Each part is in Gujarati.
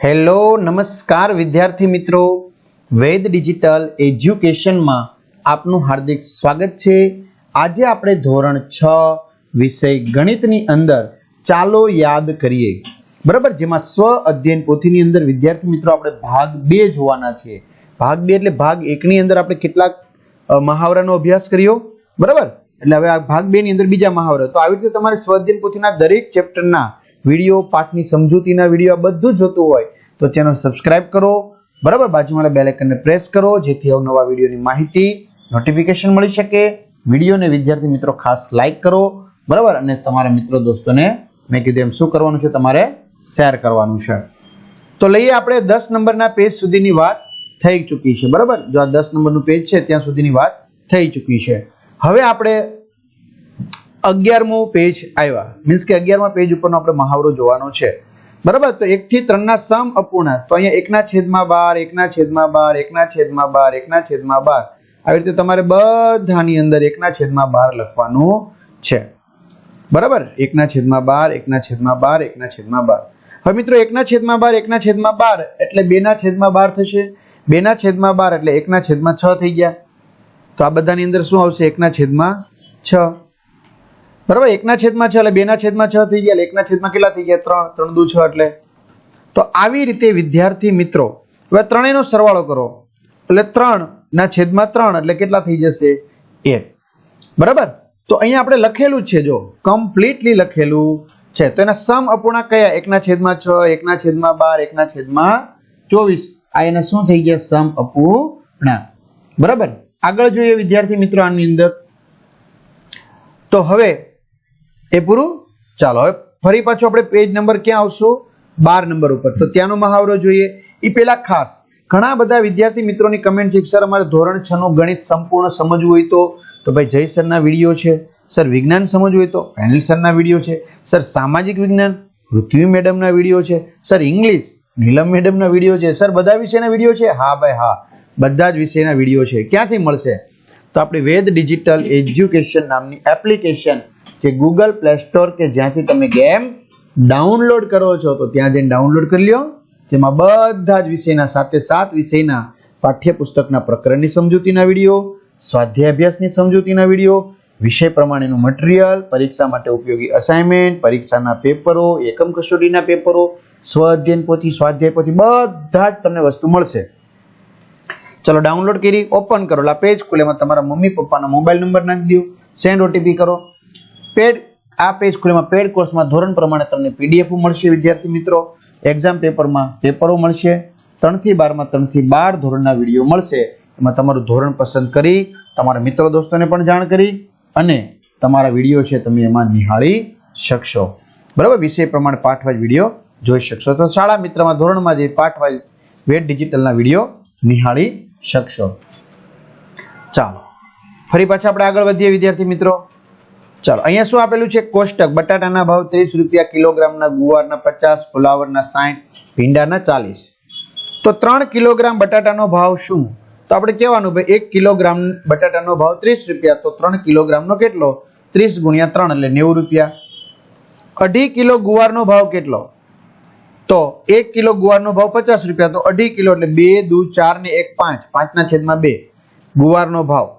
હેલો, નમસ્કાર વિદ્યાર્થી મિત્રો. વેદ ડિજિટલ એજ્યુકેશનમાં આપનું હાર્દિક સ્વાગત છે. આજે આપણે ધોરણ છ વિષય ગણિતની અંદર ચાલો યાદ કરીએ. બરાબર? જેમાં સ્વ અધ્યયન પોથીની અંદર વિદ્યાર્થી મિત્રો આપણે ભાગ બે જોવાના છે. ભાગ બે એટલે ભાગ એકની અંદર આપણે કેટલાક મહાવરાનો અભ્યાસ કર્યો. બરાબર? એટલે હવે આ ભાગ બે ની અંદર બીજા મહાવરા. તો આવી રીતે તમારે સ્વ અધ્યયન પોથીના દરેક ચેપ્ટરના વીડિયો, પાઠની સમજૂતીના વીડિયો, આ બધું જોતું હોય તો ચેનલ સબસ્ક્રાઇબ કરો. બરાબર? બાજુમાં બેલ આઇકનને પ્રેસ કરો, જેથી અવનવા વિડીયોની માહિતી નોટિફિકેશન મળી શકે. વિડીયોને વિદ્યાર્થી મિત્રો ખાસ લાઇક કરો. બરાબર? અને તમારા મિત્રો દોસ્તોને મેં કીધું એમ શું કરવાનું છે? તમારે શેર કરવાનું છે. તો લઈએ આપણે દસ નંબરના પેજ સુધીની વાત. થઈ ચૂકી છે. બરાબર? જો આ દસ નંબરનું પેજ છે, ત્યાં સુધીની વાત થઈ ચૂકી છે. હવે આપણે અગિયારમું પેજ આવ્યા મીન્સ કે અગિયારમા પેજ ઉપરનો આપણે મહાવરો જોવાનો છે બરાબર તો એક થી ત્રણ ના સમ અપૂર્ણાંક તો અહીંયા એકના છેદમાં બાર એકના છેદમાં બાર એકના છેદમાં બાર એકના છેદમાં બાર આવી રીતે તમારે બધાની અંદર એકના છેદમાં બાર લખવાનું છે બરાબર એકના છેદમાં બાર એકના છેદમાં બાર એકના છેદમાં બાર હવે મિત્રો એકના છેદમાં બાર એકના છેદમાં બાર એટલે બેના છેદમાં બાર થશે બેના છેદમાં બાર એટલે એકના છેદમાં છ થઈ ગયા તો આ બધાની અંદર શું આવશે એકના છેદમાં છ બરાબર? એકના છેદમાં છ એટલે બેના છેદમાં છ થઈ ગયા. એકના છેદમાં કેટલા થઈ ગયા? ત્રણ. ત્રણ દુ છ એટલે. તો આવી રીતે વિદ્યાર્થી મિત્રો, હવે ત્રણેયનો સરવાળો કરો. એટલે ત્રણ ના છેદમાં ત્રણ એટલે કેટલા થઈ જશે? એક. બરાબર? તો અહીંયા આપણે લખેલું છે, જો. કમ્પ્લીટલી લખેલું છે. તો એના સમ અપૂર્ણાંક કયા? એકના છેદમાં છ, એકના છેદમાં બાર, એકના છેદમાં ચોવીસ. આ એને શું થઈ ગયા? સમ અપૂર્ણાંક. બરાબર? આગળ જોઈએ વિદ્યાર્થી મિત્રો આની અંદર. તો હવે એ પૂરું? ચાલો, હવે ફરી પાછું આપણે પેજ નંબર ક્યાં આવશું? બાર નંબર ઉપર. તો ત્યાંનો મહાવરો જોઈએ. એ પેલા ખાસ. ઘણા બધા વિદ્યાર્થી મિત્રોની કમેન્ટ છે સર, અમારે ધોરણ છ નું ગણિત સંપૂર્ણ સમજવું હોય તો? તો ભાઈ, જય સરના વીડિયો છે. સર, વિજ્ઞાન સમજવું હોય તો? ફેનિલ સરના વીડિયો છે. સર, સામાજિક વિજ્ઞાન? પૃથ્વી મેડમના વીડિયો છે. Sir, English? નીલમ મેડમના વીડિયો છે. સર, બધા વિષયના વીડિયો છે? હા ભાઈ, હા. બધા જ વિષયના વીડિયો છે. ક્યાંથી મળશે? તો આપણી વેદ ડિજિટલ એજ્યુકેશન નામની એપ્લિકેશન જે ગૂગલ પ્લે સ્ટોર કે જ્યાંથી તમે ગેમ ડાઉનલોડ કરો છો, તો ત્યાં જઈને ડાઉનલોડ કરી લ્યો. જેમાં બધા જ વિષયના સાથે સાત વિષયના પાઠ્યપુસ્તકના પ્રકરણની સમજૂતીના વીડિયો સ્વાધ્યાય અભ્યાસની સમજૂતીના વીડિયો, વિષય પ્રમાણેનું મટીરિયલ પરીક્ષા માટે ઉપયોગી અસાઇનમેન્ટ પરીક્ષાના પેપરો, એકમ કસોટીના પેપરો, સ્વ અધ્યયન પોથી, સ્વાધ્યાય પોથી, બધા જ તમને વસ્તુ મળશે. ચલો ડાઉનલોડ કરી ઓપન કરો. એટલે પેજ ખુલે, એમાં તમારા મમ્મી, પપ્પાનો મોબાઈલ નંબર નાખી દો સેન્ડ ઓટીપી કરો. પેડ આ પેજ ખુલેમાં પેડ કોર્સમાં ધોરણ પ્રમાણે તમને પીડીએફ મળશે, વિદ્યાર્થી મિત્રો. એક્ઝામ પેપરમાં પેપરો મળશે. ત્રણથી બારમાં, ત્રણથી બાર ધોરણના વીડિયો મળશે. એમાં તમારું ધોરણ પસંદ કરી, તમારા મિત્રો દોસ્તોને પણ જાણ કરી, અને તમારા વીડિયો છે તમે એમાં નિહાળી શકશો. બરાબર? વિષય પ્રમાણે પાઠવાઇઝ વીડિયો જોઈ શકશો. તો શાળા મિત્રમાં ધોરણમાં જે પાઠવાઈ વેટ ડિજિટલના વીડિયો નિહાળી શકશો. ચાલો. ફરી પાછા આપણે આગળ વધીએ, વિદ્યાર્થી મિત્રો. ચાલો, અહીંયા શું આપેલું છે? કોષ્ટક. બટાટાના ભાવ ત્રીસ રૂપિયા, કિલોગ્રામના ગુવારના પચાસ, ફુલાવરના સાઠ ભીંડાના ચાલીસ. તો ત્રણ કિલોગ્રામ બટાટાનો ભાવ શું? તો આપણે કહેવાનું ભાઈ, એક કિલોગ્રામ બટાટાનો ભાવ ત્રીસ રૂપિયા, તો ત્રણ કિલોગ્રામનો કેટલો? ત્રીસ ગુણ્યા ત્રણ એટલે નેવું રૂપિયા. અઢી કિલો ગુવારનો ભાવ કેટલો? તો એક કિલો ગુવારનો ભાવ પચાસ રૂપિયા, તો અઢી કિલો એટલે બે, દુ, ચાર ને એક, પાંચ. પાંચના છેદમાં બે. ગુવારનો ભાવ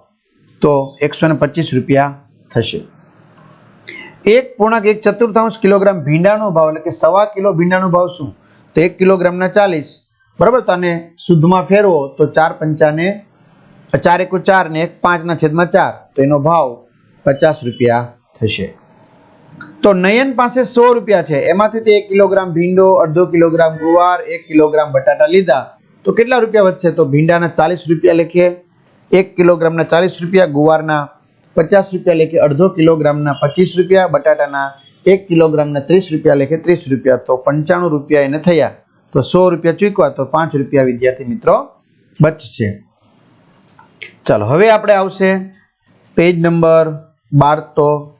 તો એકસો પચીસ રૂપિયા થશે. એક પૂર્ણાંક, એક ચતુર્થાંશ કિલોગ્રામ ભીંડાનો ભાવ, એટલે કે સવા કિલો ભીંડાનો ભાવ શું? તો એક કિલોગ્રામના ચાલીસ. બરાબર? તો આને શુદ્ધમાં ફેરવો, તો ચાર પંચાને, ચાર એકુ ચાર ને એક પાંચના છેદમાં ચાર. તો એનો ભાવ પચાસ રૂપિયા થશે. તો નયન પાસે સો રૂપિયા છે. એમાંથી તે એક કિલોગ્રામ ભીંડો, અડધો કિલોગ્રામ ગુવાર, એક કિલોગ્રામ બટાટા લીધા. તો કેટલા રૂપિયા વધશે? તો ભીંડાના ચાલીસ રૂપિયા લેખે એક કિલોગ્રામના ચાલીસ રૂપિયા, ગુવારના પચાસ રૂપિયા લેખે અડધો કિલોગ્રામના પચીસ રૂપિયા, બટાટાના એક કિલોગ્રામના ત્રીસ રૂપિયા લેખે ત્રીસ રૂપિયા. તો પંચાણું રૂપિયા એને થયા. તો સો રૂપિયા ચૂકવા. તો પાંચ રૂપિયા વિદ્યાર્થી મિત્રો બચશે. ચાલો, હવે આપણે આવશે. પેજ નંબર બાર તો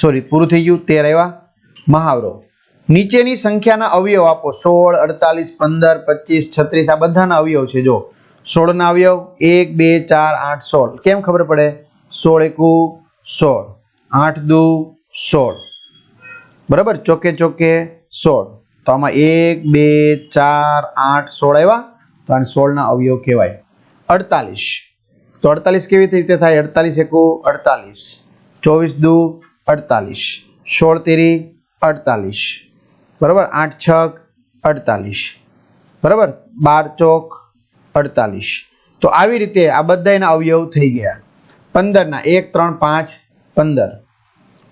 સોરી પૂરું થઈ ગયું. તેર આવ્યા. મહાવરો. નીચેની સંખ્યાના અવયવ આપો. સોળ, અડતાલીસ, પંદર, પચીસ, છત્રીસ, આ બધાના અવયવ છે, જો. સોળના અવયવ, એક, બે, ચાર, આઠ, સોળ. કેમ ખબર પડે? સોળ એકુ સોળ. આઠ દુ સોળ. બરાબર? ચોકે ચોકે સોળ. તો આમાં એક, બે, ચાર, આઠ, સોળ આવ્યા. તો આને સોળના અવયવ કહેવાય. અડતાલીસ. તો અડતાલીસ કેવી રીતે થાય? અડતાલીસ એકુ અડતાલીસ. ચોવીસ દુ અડતાલીસ. સોળ તેરી, અડતાલીસ. બરાબર? આઠ છક, અડતાલીસ. બરાબર? બાર ચોક, અડતાલીસ. તો આવી રીતે આ બધાના અવયવ થઈ ગયા. પંદરના એક, ત્રણ, પાંચ, પંદર.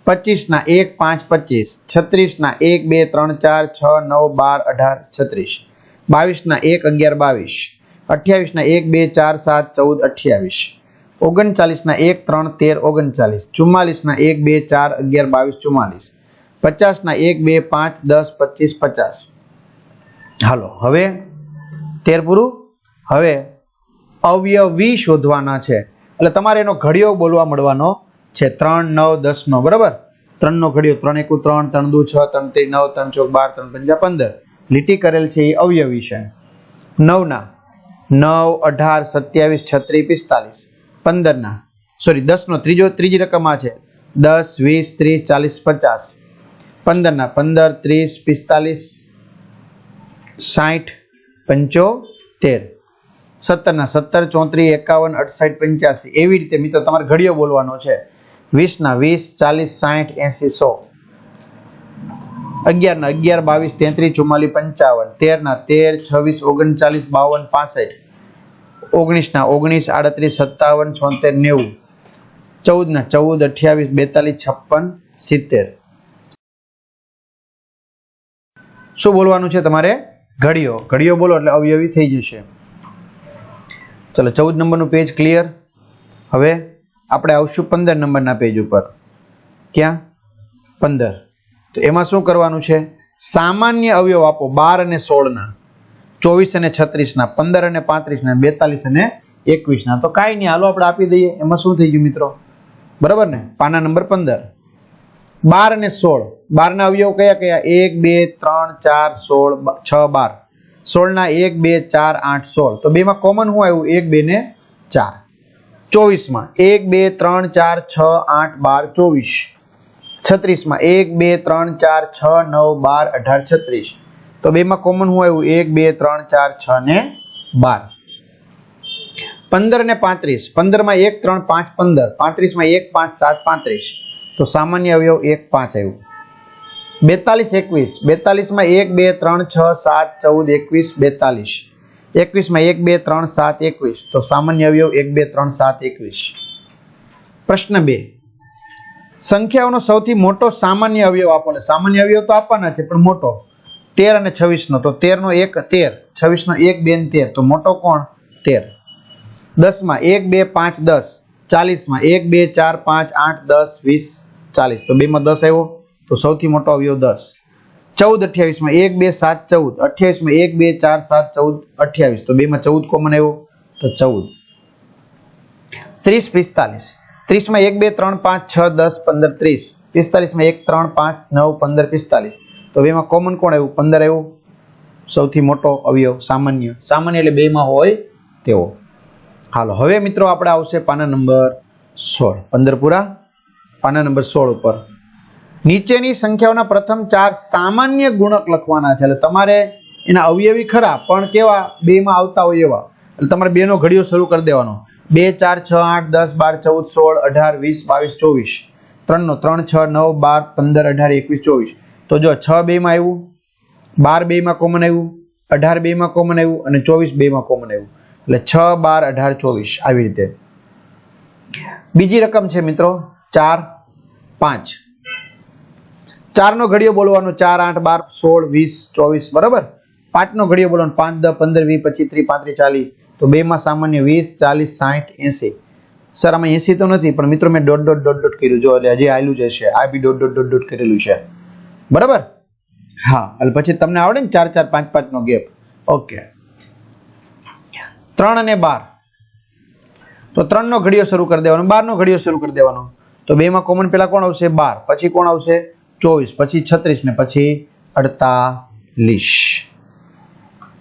પચીસના એક, પાંચ, પચીસ. છત્રીસના એક, બે, ત્રણ, ચાર, છ, નવ, બાર, અઢાર, છત્રીસ. બાવીસના એક, અગિયાર, બાવીસ. અઠ્યાવીસના એક, બે, ચાર, સાત, ચૌદ, અઠ્યાવીસ. ઓગણચાલીસના એક, ત્રણ, તેર, ઓગણચાલીસ. ચુમ્માલીસના એક, બે, ચાર, અગિયાર, બાવીસ, ચુમ્માલીસ. પચાસના એક, બે, પાંચ, દસ, પચીસ, પચાસ. હાલો, હવે તેર પૂરું? હવે અવયવી શોધવાના છે. એટલે તમારે એનો ઘડિયો બોલવા મળવાનો છે. ત્રણ, નવ દસનો બરાબર? ત્રણનો ઘડિયો, ત્રણ એકુ, ત્રણ ત્રણ દુ, છ, ત્રણ ત્રી, નવ, ત્રણ ચોક, બાર, ત્રણ પંજા, પંદર. લીટી કરેલ છે એ અવયવી છે. નવના. નવ, અઢાર, સત્યાવીસ, છત્રીસ, પિસ્તાલીસ. પંદરના. સોરી દસનો. ત્રીજો, ત્રીજી રકમ આ છે. દસ, વીસ, ત્રીસ, ચાલીસ, પચાસ. પંદરના. પંદર, ત્રીસ, પિસ્તાલીસ સાઠ પંચોતેર. સત્તરના. સત્તર, ચોત્રીસ, એકાવન, અડસાઠ, પંચ્યાસી. એવી રીતે મિત્રો તમારે ઘડિયો બોલવાનો છે. વીસના વીસ, ચાલીસ સાઠ એંસી, સો. અગિયારના અગિયાર, બાવીસ, તેત્રીસ, ચુમ્માલીસ, પંચાવન. તેરના તેર, છવ્વીસ, ઓગણચાલીસ, બાવન, પાસઠ. ઓગણીસના ઓગણીસ, આડત્રીસ, સત્તાવન, છોતેર, નેવું. ચૌદના ચૌદ, અઠ્યાવીસ, બેતાલીસ, છપ્પન, સિત્તેર. શું બોલવાનું છે તમારે? ઘડિયો ઘડિયો બોલો એટલે અવયવી થઈ જશે. ચલો, ચૌદ નંબરનું પેજ ક્લિયર હવે આપણે આવશું પંદર નંબરના પેજ ઉપર. ક્યાં? પંદર. તો એમાં શું કરવાનું છે? સામાન્ય અવયવ આપો, બાર અને સોળના. ચોવીસ અને છત્રીસના, પંદર અને પાંત્રીસના, બેતાલીસ અને એકવીસના. તો કાંઈ નહીં, હાલો આપણે આપી દઈએ. એમાં શું થઈ ગયું મિત્રો? બરાબર ને? પાના નંબર પંદર. બાર અને સોળ. બારના અવયવ કયા કયા? એક, બે, ત્રણ, ચાર, સોળ છ, બાર. સોળના એક, બે, ચાર, આઠ, સોળ. તો બેમાં કોમન શું આવ્યું? એક, બે ને ચાર. ચોવીસમાં. એક, બે, ત્રણ, ચાર, છ, આઠ, બાર, ચોવીસ. છત્રીસમાં. એક, બે, ત્રણ, ચાર, છ, નવ, બાર, અઢાર, છત્રીસ. તો બેમાં કોમન હું આવ્યું? એક, બે, ત્રણ, ચાર, છ ને બાર. પંદર ને પાંત્રીસ. પંદરમાં એક, ત્રણ, પાંચ, પંદર. પાંત્રીસમાં એક, પાંચ, સાત, પાંત્રીસ. તો સામાન્ય અવયવ એક, પાંચ આવ્યું. બેતાલીસ, એકવીસ. બેતાલીસમાં એક, બે, ત્રણ, છ, સાત, ચૌદ, એકવીસ, બેતાલીસ. એકવીસમાં એક, બે, ત્રણ, સાત, એકવીસ. તો સામાન્ય અવયવ એક, બે, ત્રણ, સાત, એકવીસ. પ્રશ્ન બે. સંખ્યાઓનો સૌથી મોટો સામાન્ય અવયવ આપણને સામાન્ય અવયવ તો આપવાના છે, પણ મોટો. તેર અને છવ્વીસનો. તો તેરનો એક તેર, છવ્વીસનો એક બે ને તેર. તો મોટો કોણ? તેર. દસમાં એક બે પાંચ દસ. ચાલીસમાં એક બે ચાર પાંચ આઠ દસ વીસ ચાલીસ. તો બેમાં દસ આવ્યો. તો સૌથી મોટો અવયવ દસ. ચૌદ અઠ્યાવીસમાં એક બે સાત ચૌદ. અઠ્યાવીસમાં એક બે ચાર સાત ચૌદ અઠ્યાવીસ. તો બેમાં ચૌદ કોમન આવ્યો? તો ચૌદ. ત્રીસ પિસ્તાલીસ. ત્રીસમાં એક બે ત્રણ પાંચ છ દસ પંદર ત્રીસ. પિસ્તાલીસમાં એક ત્રણ પાંચ નવ પંદર પિસ્તાલીસ. તો બેમાં કોમન કોણ આવ્યું? પંદર આવ્યું. સૌથી મોટો અવયવ સામાન્ય. સામાન્ય એટલે બેમાં હોય તેવો હાલો, હવે મિત્રો આપણે આવશે પાના નંબર સોળ. પંદર પૂરા. પાના નંબર સોળ ઉપર. નીચેની સંખ્યાઓના પ્રથમ ચાર સામાન્ય ગુણક લખવાના છે. એટલે તમારે એના અવયવી ખરા, પણ કેવા? બેમાં આવતા હોય એવા. એટલે તમારે બેનો ઘડિયો શરૂ કરી દેવાનો. બે, ચાર, છ, આઠ, દસ, બાર, ચૌદ, સોળ, અઢાર, વીસ, બાવીસ, ચોવીસ. ત્રણનો ત્રણ, છ, નવ, બાર, પંદર, અઢાર, એકવીસ, ચોવીસ. તો જો છ બેમાં આવ્યું, બાર બેમાં કોમન આવ્યું, અઢાર બેમાં કોમન આવ્યું અને ચોવીસ બેમાં કોમન આવ્યું. એટલે છ, બાર, અઢાર, ચોવીસ આવી રીતે. બીજી રકમ છે મિત્રો, ચાર, પાંચ. ચારનો ઘડિયો બોલવાનો ચાર, આઠ, બાર, સોળ, વીસ, ચોવીસ, બરાબર? પાંચનો ઘડિયો બોલવાનો પાંચ, દસ, પંદર, વીસ, પચીસ, ત્રીસ, પાંત્રીસ, ચાલીસ. તો બેમાં સામાન્ય વીસ, ચાલીસ, સાઠ, એંસી. સર, આમાં એંસી તો નથી, પણ મિત્રો મેં દોઢ દોઢ દોઢ દોઢ કર્યું. જો, એટલે હજી આવેલું જશે આ બી દોઢ દોઢ દોઢ દોઢ કરેલું છે. બરાબર? હા એટલે પછી તમને આવડે ને ચાર ચાર પાંચ પાંચનો ગેપ. ઓકે. ત્રણ અને બાર. તો ત્રણનો ઘડિયો શરૂ કરી દેવાનો બારનો ઘડિયો શરૂ કરી દેવાનો. તો બેમાં કોમન પેલા કોણ આવશે? બાર. પછી કોણ આવશે? ચોવીસ. પછી છત્રીસ ને પછી અડતાલીસ.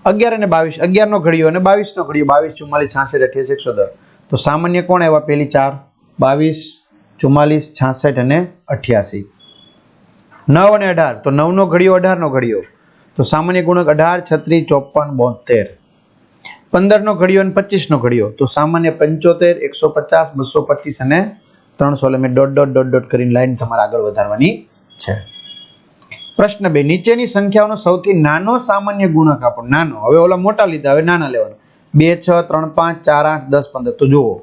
અગિયાર અને બાવીસ. અગિયારનો ઘડિયો અને બાવીસનો ઘડિયો. બાવીસ ચુમ્માલીસ છાસઠ અઠ્યાસી એકસો દસ તો સામાન્ય કોણ આવ્યા? પેલી ચાર. બાવીસ ચુમ્માલીસ છાસઠ અને અઠ્યાસી. નવ અને અઢાર. તો નવનો ઘડિયો, અઢારનો ઘડિયો. તો સામાન્ય ગુણક અઢાર છત્રીસ ચોપન, બોતેર. પંદરનો ઘડિયો અને પચીસનો ઘડિયો. તો સામાન્ય પંચોતેર, એકસો પચાસ, બસો પચીસ અને ત્રણસો. એટલે મેં ડોટ ડોટ ડોટ ડોટ કરીને લાઈન તમારે આગળ વધારવાની છે. પ્રશ્ન બે. નીચેની સંખ્યાઓનો સૌથી નાનો સામાન્ય ગુણક આપો. નાનો. હવે ઓલા મોટા લીધા. હવે નાના લેવાનો. બે, છ, ત્રણ, પાંચ, ચાર, આઠ, દસ, પંદર. તો જુઓ.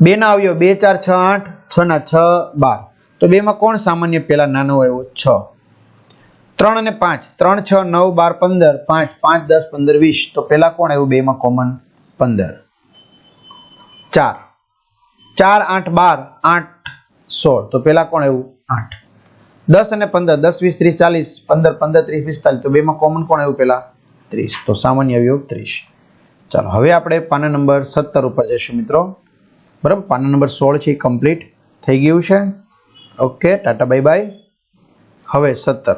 બે ના આવ્યો. બે, ચાર, છ, આઠ, છ ના, છ, બાર. તો બેમાં કોણ સામાન્ય પેલા નાનો આવ્યો છ. ત્રણ અને પાંચ. ત્રણ, છ, નવ, બાર, પંદર. પાંચ પાંચ, દસ, પંદર, વીસ. તો પેલા કોણ આવ્યું બેમાં? કોમન પંદર. ચાર. ચાર, આઠ, બાર, આઠ, સોળ. તો પેલા કોણ આવ્યું? આઠ. દસ અને પંદર. દસ, વીસ, ત્રીસ, ચાલીસ. પંદર પંદર, ત્રીસ, પિસ્તાલીસ. તો બેમાં કોમન કોણ આવ્યું પેલા ત્રીસ. તો સામાન્ય અવયવ ત્રીસ. ચાલો, હવે આપણે પાના નંબર સત્તર ઉપર જઈશું મિત્રો. બરાબર? પાના નંબર સોળ છે, એ કમ્પ્લીટ થઈ ગયું છે. ઓકે ટાટા બાય બાય હવે સત્તર.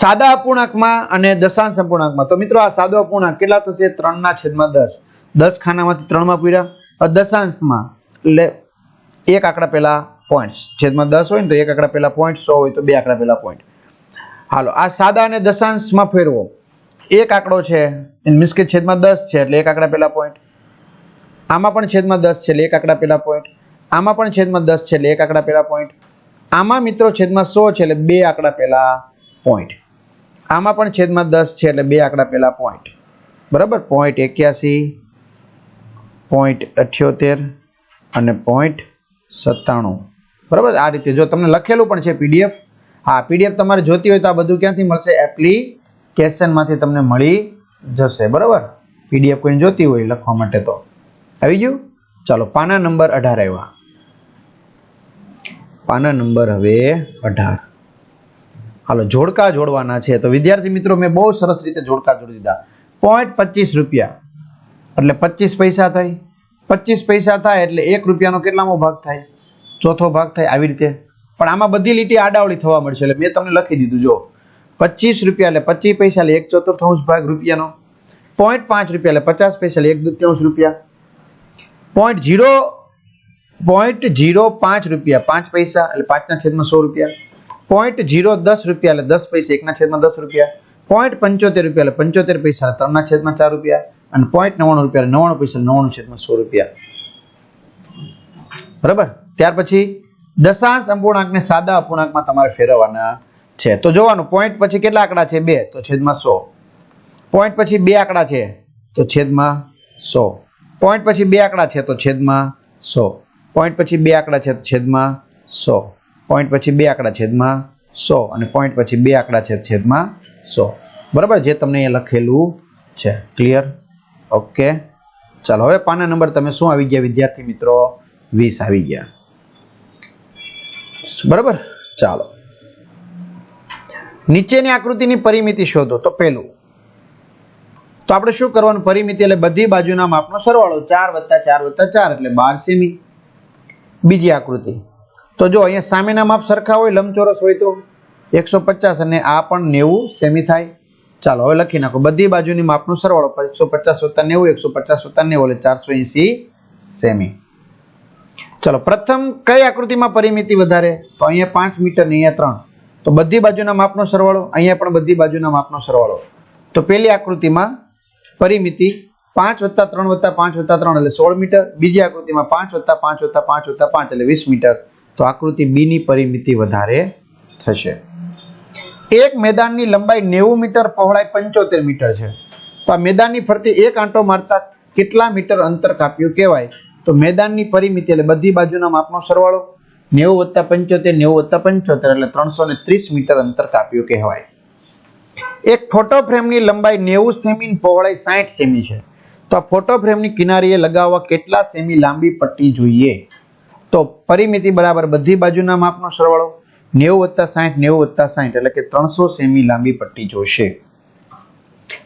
સાદા અપૂર્ણાંકમાં અને દશાંશ અપૂર્ણાંકમાં. તો મિત્રો, આ સાદો અપૂર્ણાંક કેટલા થશે? ત્રણના છેદમાં દસ. દસ ખાનામાંથી ત્રણમાં પૂર્યા. દશાંશમાં એટલે એક આંકડા પહેલા પોઈન્ટ છેદમાં દસ હોય ને તો એક આંકડા પહેલા પોઈન્ટ સો હોય તો બે આંકડા પહેલા પોઈન્ટ હાલો, આ સાદા અને દશાંશમાં ફેરવો. એક આંકડો છે મીન્સ કે છેદમાં દસ છે, એટલે એક આંકડા પહેલા પોઈન્ટ આમાં પણ છેદમાં દસ છે, એટલે એક આંકડા પહેલા પોઈન્ટ આમાં પણ છેદમાં દસ છે એટલે એક આંકડા પહેલા પોઈન્ટ આમાં મિત્રો છેદમાં સો છે એટલે બે આંકડા પહેલા પોઈન્ટ આમાં પણ છેદમાં દસ છે એટલે બે આંકડા પહેલા પોઈન્ટ બરાબર? પોઈન્ટ એક્યાસી પોઈન્ટ અઠ્યોતેર અને પોઈન્ટ સત્તાણું. બરાબર? આ રીતે. જો તમને લખેલું પણ છે પીડીએફ હા પીડીએફ તમારે જોતી હોય તો આ બધું ક્યાંથી મળશે? એપ્લિકેશનમાંથી તમને મળી જશે. બરાબર? પીડીએફ કોઈને જોતી હોય લખવા માટે તો. આવી ગયું? ચાલો, પાના નંબર અઢાર આવ્યા. પાના નંબર હવે અઢાર. હાલો, જોડકા જોડવાના છે. તો વિદ્યાર્થી મિત્રો, મેં બહુ સરસ રીતે જોડકા જોડી દીધા. પોઈન્ટ પચીસ રૂપિયા. એટલે પચીસ પૈસા થાય પચીસ પૈસા થાય એટલે એક રૂપિયાનો કેટલામો ભાગ થાય? ચોથો ભાગ થાય આવી રીતે. પણ આમાં બધી લીટી આડાવડી થવા મળશે. એટલે મેં તમને લખી દીધું, જો. પચીસ રૂપિયા એટલે પચીસ પૈસા એટલે એક ચતુર્થાંશ ભાગ રૂપિયાનો. પોઈન્ટ પાંચ રૂપિયા એટલે પચાસ પૈસા એટલે એક દુત્યાંશ રૂપિયા. પોઈન્ટ જીરો પોઈન્ટ જીરો પાંચ રૂપિયા, પાંચ પૈસા એટલે પાંચના છેદમાં સો રૂપિયા. પોઈન્ટ જીરો દસ રૂપિયા એટલે દસ પૈસા, એકના છેદમાં દસ રૂપિયા. પોઈન્ટ પંચોતેર રૂપિયા એટલે પંચોતેર પૈસા ત્રણના છેદમાં ચાર રૂપિયા. અને પોઈન્ટ નવ્વાણું રૂપિયા નવ્વાણું પૈસા નવ્વાણું છેદમાં સો રૂપિયા. બરાબર? ત્યાર પછી દશાંશ અપૂર્ણાંકને સાદા અપૂર્ણાંકમાં તમારે ફેરવવાના છે. તો જોવાનું પોઈન્ટ પછી કેટલા આંકડા છે? બે, તો છેદમાં સો. પોઈન્ટ પછી બે આંકડા છે, તો છેદમાં સો. પોઈન્ટ પછી બે આંકડા છે, તો છેદમાં સો. પોઈન્ટ પછી બે આંકડા છે છેદમાં સો. પોઈન્ટ પછી બે આંકડા છેદમાં સો અને પોઈન્ટ પછી બે આંકડા છે છેદમાં સો. બરાબર? જે તમને અહીંયા લખેલું છે. ક્લિયર ઓકે ચાલો, હવે પાના નંબર તમે શું આવી ગયા વિદ્યાર્થી મિત્રો? વીસ આવી ગયા. બરાબર? ચાલો. નીચેની આકૃતિની પરિમિતિ શોધો. તો પેલું. તો આપણે શું કરવાનું? પરિમિતિ એટલે બધી બાજુના માપનો સરવાળો. ચાર વત્તા ચાર વત્તા ચાર એટલે બાર સેમી. બીજી આકૃતિ. તો જો અહીંયા સામેના માપ સરખા હોય, લંબચોરસ હોય તો એકસો પચાસ અને આ પણ નેવું સેમી થાય. ચાલો, હવે લખી નાખો. બધી બાજુની માપનું સરવાળો એકસો પચાસ વત્તા નેવું, એકસો પચાસ વત્તા નેવું એટલે ચારસો એંસી સેમી. ચાલો, પ્રથમ કઈ આકૃતિમાં પરિમિતિ વધારે? તો અહીંયા પાંચ મીટર ને અહીંયા ત્રણ. તો બધી બાજુના માપનો સરવાળો, અહીંયા પણ બધી બાજુના માપનો સરવાળો. તો પેલી આકૃતિમાં પરિમિતિ પાંચ વત્તા ત્રણ વત્તા પાંચ વત્તા ત્રણ એટલે સોળ મીટર. બીજી આકૃતિમાં પાંચ વત્તા પાંચ વત્તા પાંચ વત્તા પાંચ એટલે વીસ મીટર. તો આકૃતિ બી ની પરિમિતિ વધારે થશે. એક મેદાનની લંબાઈ નેવું મીટર, પહોળાઈ પંચોતેર મીટર છે. તો આ મેદાનની ફરતે એક આંટો મારતા કેટલા મીટર અંતર કાપ્યું કહેવાય? તો મેદાનની પરિમિતિ એટલે બધી બાજુના માપનો સરવાળો. નેવું વત્તા પંચોતેર, નેવું વત્તા પંચોતેર એટલે ત્રણસો ને ત્રીસ મીટર અંતર કાપ્યું કહેવાય. એક ફોટો ફ્રેમની લંબાઈ નેવું સેમી પહોળાઈ સાઠ સેમી છે. તો આ ફોટો ફ્રેમની કિનારીએ લગાવવા કેટલા સેમી લાંબી પટ્ટી જોઈએ? તો પરિમિતિ બરાબર બધી બાજુના માપનો સરવાળો નેવું વત્તા સાહીઠ નેવું વત્તા સાહીઠ એટલે કે ત્રણસો સેમી લાંબી પટ્ટી જોશે.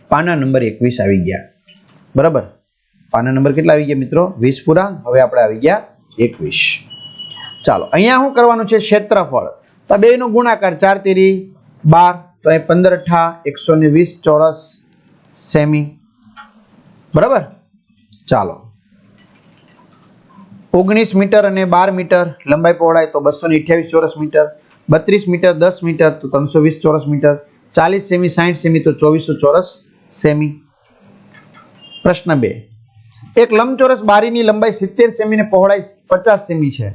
પાના નંબર એકવીસ આવી ગયા. બરાબર? પાના નંબર કેટલા આવી ગયા મિત્રો? વીસ પૂરા. હવે આપણે આવી ગયા એકવીસ. ચાલો, અહીંયા શું કરવાનું છે? ક્ષેત્રફળ. તો બે નો ગુણાકાર, ચાર તેરી બાર, તો એ પંદર અઠા, એકસો ને વીસ ચોરસ સેમી બરાબર? ચાલો. ઓગણીસ મીટર અને બાર મીટર લંબાઈ પહોળાઈ તો બસો અઠ્યાવીસ ચોરસ મીટર, બત્રીસ મીટર, દસ મીટર તો ત્રણસો વીસ ચોરસ મીટર, ચાલીસ સેમી સાઠ સેમી તો ચોવીસો ચોરસ સેમી. પ્રશ્ન બે. એક લંબચોરસ બારીની લંબાઈ સિત્તેર સેમી ને પહોળાઈ પચાસ સેમી છે.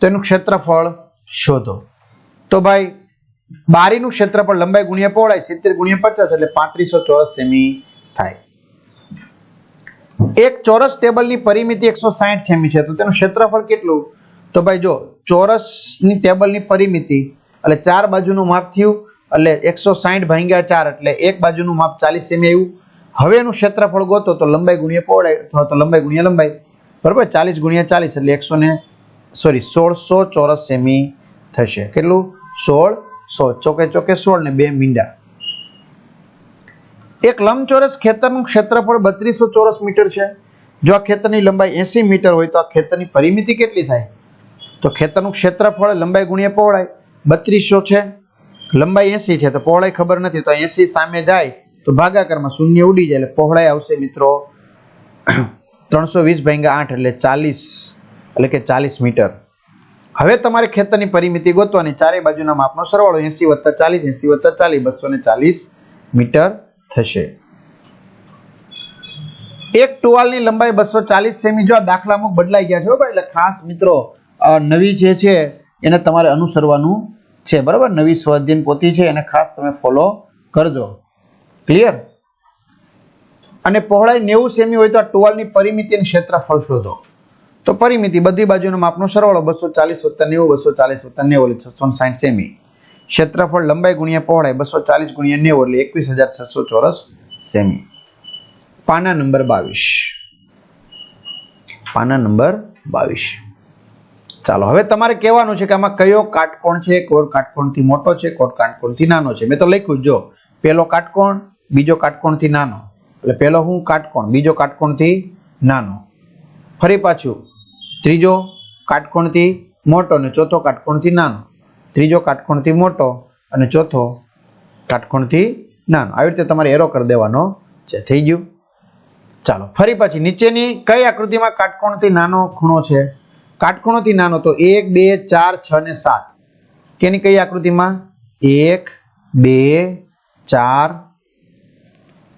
તો એનું ક્ષેત્રફળ શોધો. તો ભાઈ, બારીનું ક્ષેત્રફળ લંબાઈ ગુણ્યા પહોળાઈ સિત્તેર ગુણ્યા પચાસ એટલે પાંત્રીસો ચોરસ સેમી થાય. એક ચોરસ ટેબલની પરિમિતિ એકસો સાઠ સેમી છે, તો તેનું ક્ષેત્રફળ કેટલું? તો ભાઈ જો, ચોરસની ટેબલની પરિમિતિ, એટલે ચાર બાજુનું માપ થયું, એટલે એકસો સાઠ ભાંગ્યા ચાર, એટલે એક બાજુનું માપ ચાલીસ સેમી આવ્યું. હવે એનું ક્ષેત્રફળ ગોતો, તો લંબાઈ ગુણ્યા પહોળાઈ અથવા તો લંબાઈ ગુણ્યા લંબાઈ, બરાબર? ચાલીસ ગુણ્યા ચાલીસ, એટલે એકસો ને સોરી સોળસો ચોરસ સેમી થશે. કેટલું? સોળસો ચોકે ચોકે સોળ ને બે મીંડા. એક લંબચોરસ ખેતરનું ક્ષેત્રફળ બત્રીસો ચોરસ મીટર છે. જો આ ખેતરની લંબાઈ એસી મીટર હોય તો આ ખેતરની પરિમિતિ કેટલી થાય? તો ખેતરનું ક્ષેત્રફળ લંબાઈ ગુણ્યા પહોળાઈ બત્રીસો છે. લંબાઈ એસી છે તો પહોળાઈ ખબર નથી તો એસી સામે જાય તો ભાગાકારમાં શૂન્ય ઉડી જાય એટલે પહોળાઈ આવશે મિત્રો ત્રણસો વીસ ભાગ્યા આઠ એટલે ચાલીસ એટલે કે ચાલીસ મીટર. હવે તમારે ખેતરની પરિમિતિ ગોતવાની. ચારે બાજુના માપનો સરવાળો એસી વત્તા ચાલીસ, એસી વત્તા ચાલીસ, બસો ચાલીસ મીટર થશે. એક ટુવાલની લંબાઈ બસો ચાલીસ સેમી. જો આ દાખલામાં બદલાઈ ગયા છે બરાબર એટલે ખાસ મિત્રો નવી જે છે, એને તમારે અનુસરવાનું છે. બરાબર? નવી સ્વાધ્યાયન પોથી છે. એને ખાસ તમે ફોલો કરજો. ક્લિયર અને પહોળાઈ નેવું સેમી હોય તો આ ટુવાલની પરિમિતિ અને ક્ષેત્રફળ શોધો. તો પરિમિતિ બધી બાજુનો માપનો સરવાળો બસો ચાલીસ વત્તા નેવું, બસો ચાલીસ વત્તા નેવું એટલે છસો સાઠ સેમી. ક્ષેત્રફળ લંબાઈ ગુણ્યા પહોળાઈ બસો ચાલીસ ગુણ્યા નેવું એટલે એકવીસ હજાર છસો ચોરસ સેમી. પાના નંબર બાવીસ. પાના નંબર બાવીસ. ચાલો, હવે તમારે કહેવાનું છે કે આમાં કયો કાટકોણ છે? કોણ કાટકોણથી મોટો છે કોણ કાટકોણથી નાનો છે? મેં તો લખ્યું જ. પહેલો કાટકોણ, બીજો કાટકોણથી નાનો. એટલે પહેલો હું કાટકોણ, બીજો કાટકોણથી નાનો. ફરી પાછું. ત્રીજો કાટકોણથી મોટો અને ચોથો કાટકોણથી નાનો. ત્રીજો કાટકોણથી મોટો અને ચોથો કાટકોણથી નાનો. આવી રીતે તમારે એરો કરી દેવાનો છે. થઈ ગયું. ચાલો, ફરી પછી નીચેની કઈ આકૃતિમાં કાટકોણથી નાનો ખૂણો છે? કાટકોણોથી નાનો તો એક, બે, ચાર, છ ને સાત. કેની કઈ આકૃતિમાં? એક, બે, ચાર,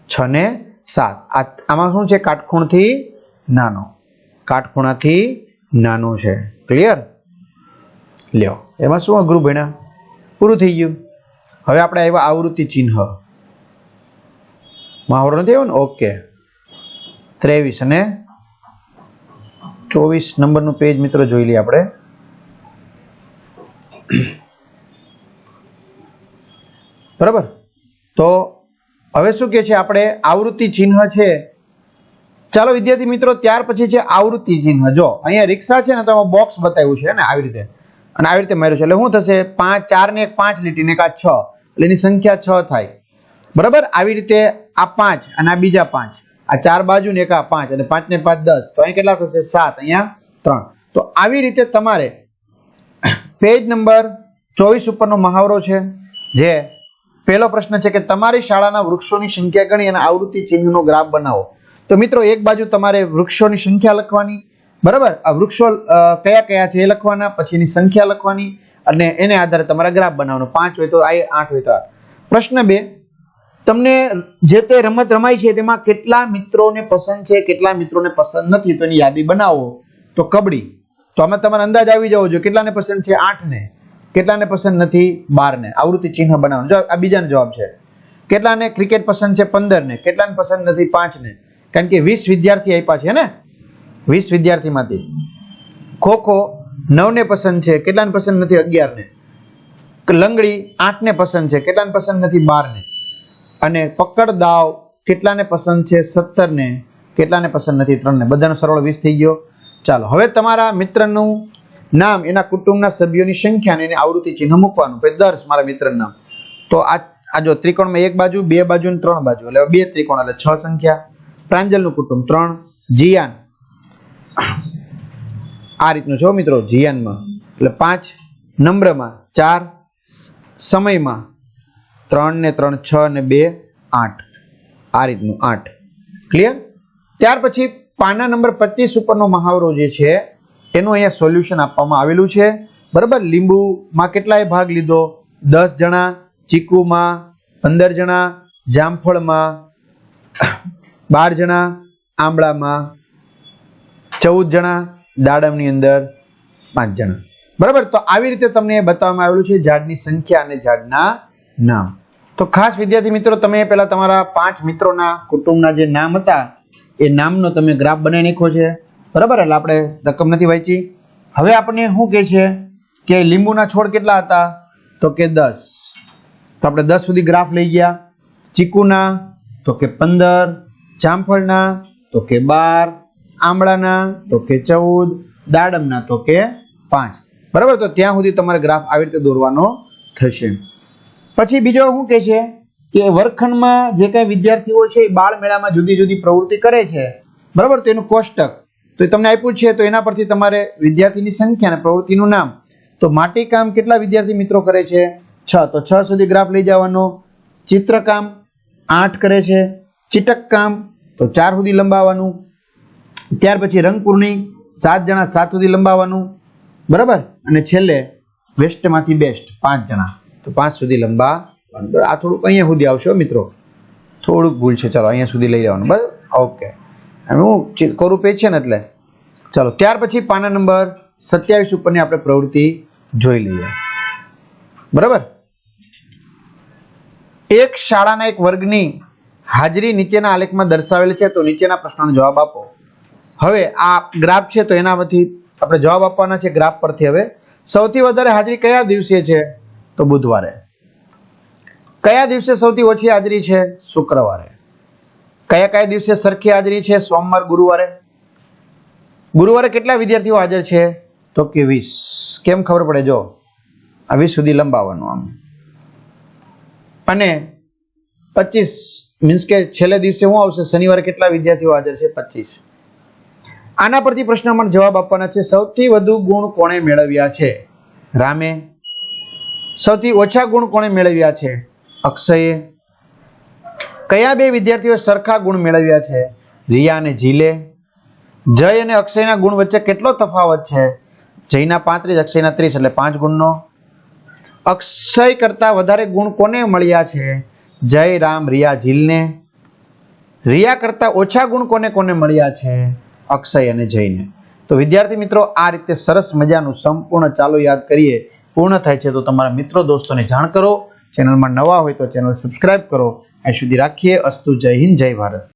છ ને સાત. આમાં શું છે? કાટખૂણથી નાનો. કાટખૂણાથી નાનું છે. ક્લિયર લ્યો. એમાં શું અઘરું ભણ્યા પૂરું થઈ ગયું. હવે આપણે આવ્યા આવૃત્તિ ચિહ્ન. મહાવરો નથી આવ્યો ને? ઓકે ત્રેવીસ અને ચોવીસ નંબરનું પેજ મિત્રો જોઈ લઈએ આપણે. બરાબર? તો હવે શું કે છે આપણે? આવૃત્તિ ચિહ્ન છે. ચાલો વિદ્યાર્થી મિત્રો, ત્યાર પછી છે આવૃત્તિ ચિહ્ન. જો, અહીંયા રિક્ષા છે ને, તો બોક્સ બતાવ્યું છે ને, આવી રીતે. અને આવી રીતે માર્યું છે. એટલે શું થશે? પાંચ, ચાર ને એક, પાંચ લીટી ને એક આ છ. એટલે એની સંખ્યા છ થાય. બરાબર? આવી રીતે આ પાંચ અને આ બીજા પાંચ. આ ચાર બાજુ ને એક આ પાંચ અને પાંચ ને પાંચ દસ. તો અહીં કેટલા થશે? સાત. અહીંયા ત્રણ. તો આવી રીતે તમારે પેજ નંબર ચોવીસ ઉપરનો મહાવરો છે, જે પહેલો પ્રશ્ન છે કે તમારી શાળાના વૃક્ષોની સંખ્યા ગણી અને આવૃત્તિ ચિહ્નનો ગ્રાફ બનાવો. તો મિત્રો, એક બાજુ તમારે વૃક્ષોની સંખ્યા લખવાની બરાબર? આ વૃક્ષો કયા કયા છે એ લખવાના, પછી એની સંખ્યા લખવાની, અને એને આધારે તમારે ગ્રાફ બનાવવાનો. પાંચ હોય તો આ આઠ હોય તો આઠ. પ્રશ્ન બે, તમને જે તે રમત રમાય છે તેમાં કેટલા મિત્રોને પસંદ છે, કેટલા મિત્રોને પસંદ નથી, તો એની યાદી બનાવો. તો કબડ્ડી. તો આમાં તમારે અંદાજ આવી જવો જોઈએ, કેટલાને પસંદ છે આઠને, કેટલાને પસંદ નથી બારને. આવૃત્તિ ચિહ્ન બનાવવાનું. જો, આ બીજાનો જવાબ છે. કેટલાને ક્રિકેટ પસંદ છે પંદરને, કેટલાને પસંદ નથી પાંચને. કારણ કે વીસ વિદ્યાર્થી આપ્યા છે ને? વીસ વિદ્યાર્થીમાંથી. ખો ખો નવને પસંદ છે, કેટલાને પસંદ નથી? અગિયારને. લંગડી આઠને પસંદ છે, કેટલાને પસંદ નથી? બારને. અને પકડ દાવ કેટલાને પસંદ છે? સત્તરને. કેટલાને પસંદ નથી? ત્રણને. બધાનો સરળ વીસ થઈ ગયો. ચાલો, હવે તમારા મિત્રનું નામ, એના કુટુંબના સભ્યોની સંખ્યા અને એની આવૃત્તિ ચિહ્ન મૂકવાનું. પછી દસ મારા મિત્રનું નામ. તો આ આ જો ત્રિકોણમાં એક બાજુ, બે બાજુ અને ત્રણ બાજુ. એટલે બે ત્રિકોણ એટલે છ સંખ્યા. પ્રાંજલનું કુટુંબ ત્રણ, જીયાન આ રીતનું છે મિત્રો જીયાનમાં, એટલે પાંચ નંબરમાં ચાર સમયમાં, ત્રણ ને ત્રણ, છ ને બે, આઠ. આ રીતનું આઠ. ક્લિયર ત્યાર પછી પાના નંબર પચીસ ઉપરનો મહાવરો જે છે, એનું અહીંયા સોલ્યુશન આપવામાં આવેલું છે. બરાબર? લીંબુમાં કેટલાય ભાગ લીધો? દસ જણા, ચીકુમાં પંદર જણા, જામફળમાં બાર જણા, આંબળામાં ચૌદ જણા, દાડમની અંદર પાંચ જણા. બરાબર? તો આવી રીતે તમને બતાવવામાં આવેલું છે ઝાડની સંખ્યા અને ઝાડના નામ. તો ખાસ વિદ્યાર્થી મિત્રો, તમે પહેલા તમારા પાંચ મિત્રોના કુટુંબના જે નામ હતા, એ નામનો તમે ગ્રાફ બનાવી નાખ્યો છે. બરાબર? એટલે આપણે રકમ નથી વાંચી. હવે આપણને શું કહે છે કે લીંબુના છોડ કેટલા હતા? તો કે દસ. તો આપણે દસ સુધી ગ્રાફ લઈ ગયા. ચીકુના, તો કે પંદર. જામફળના, તો કે બાર. આંબળાના તો કે ચૌદ, દાડમના તો કે પાંચ. બરાબર? તો ત્યાં સુધી તમારે ગ્રાફ આવી રીતે દોરવાનો થશે. પછી બીજો શું કહે છે? કે વર્ગખંડમાં જે કાંઈ વિદ્યાર્થીઓ છે એ બાળ મેળામાં જુદી જુદી પ્રવૃત્તિ કરે છે. બરાબર? તો એનું કોષ્ટક. તો એ તમને આપ્યું છે, તો એના પરથી તમારે વિદ્યાર્થીની સંખ્યા અને પ્રવૃત્તિનું નામ. તો માટીકામ કેટલા વિદ્યાર્થી મિત્રો કરે છે? છ. તો છ સુધી ગ્રાફ લઈ જવાનો. ચિત્રકામ આઠ કરે છે. ચિટક કામ તો ચાર સુધી લંબાવવાનું. ત્યાર પછી રંગપૂર્ણી સાત જણા સાત સુધી લંબાવવાનું, બરાબર? અને છેલ્લે વેસ્ટમાંથી બેસ્ટ પાંચ જણા. તો પાંચ સુધી લંબાવવાનું. આ થોડુંક અહીંયા સુધી આવશો મિત્રો. થોડુંક ભૂલ છે. ચાલો, અહીંયા સુધી લઈ જવાનું બરાબર ઓકે. હું કોરું પેજ છે ને એટલે. ચાલો, ત્યાર પછી પાના નંબર સત્યાવીસ ઉપરની આપણે પ્રવૃત્તિ જોઈ લઈએ. બરાબર? એક શાળાના એક વર્ગની હાજરી નીચેના આલેખમાં દર્શાવેલ છે, તો નીચેના પ્રશ્નોનો જવાબ આપો. હવે આ ગ્રાફ છે તો એનામાંથી આપણે જવાબ આપવાના છે ગ્રાફ પરથી હવે. સૌથી વધારે હાજરી કયા દિવસે છે? તો બુધવારે. કયા દિવસે સૌથી ઓછી હાજરી છે? શુક્રવારે. કયા કયા દિવસે સરખી હાજરી છે? સોમવાર, ગુરુવારે. ગુરુવારે કેટલા વિદ્યાર્થીઓ હાજર છે? તો કે વીસ. કેમ ખબર પડે? જો, આ વીસ સુધી લંબાવવાનું આમ. અને પચીસ મીન્સ કે છેલ્લે દિવસે શું આવશે? શનિવારે કેટલા વિદ્યાર્થીઓ હાજર છે? પચીસ. આના પરથી પ્રશ્નમાં જવાબ આપવાના છે, સૌથી વધુ ગુણ કોણે મેળવ્યા છે? રામે? સૌથી ઓછા ગુણ કોણે મેળવ્યા છે? અક્ષયે? કયા બે વિદ્યાર્થીઓ સરખા ગુણ મેળવ્યા છે? રિયા અને ઝીલે? જય અને અક્ષયના ગુણ વચ્ચે કેટલો તફાવત છે? જયના પાંત્રીસ, અક્ષયના ત્રીસ, એટલે પાંચ ગુણનો. અક્ષય કરતા વધારે ગુણ કોને મળ્યા છે? જય, રામ, રિયા, ઝીલને. રિયા કરતા ઓછા ગુણ કોને કોને મળ્યા છે? અક્ષય અને જયને. તો વિદ્યાર્થી મિત્રો, આ રીતે સરસ મજાનું સંપૂર્ણ ચાલો યાદ કરીએ. પૂર્ણ થાય છે તો તમારા મિત્રો દોસ્તોને જાણ કરો. ચેનલમાં નવા હોય તો ચેનલ સબસ્ક્રાઇબ કરો. અહીં સુધી રાખીએ. અસ્તુ જય હિન્દ, જય ભારત.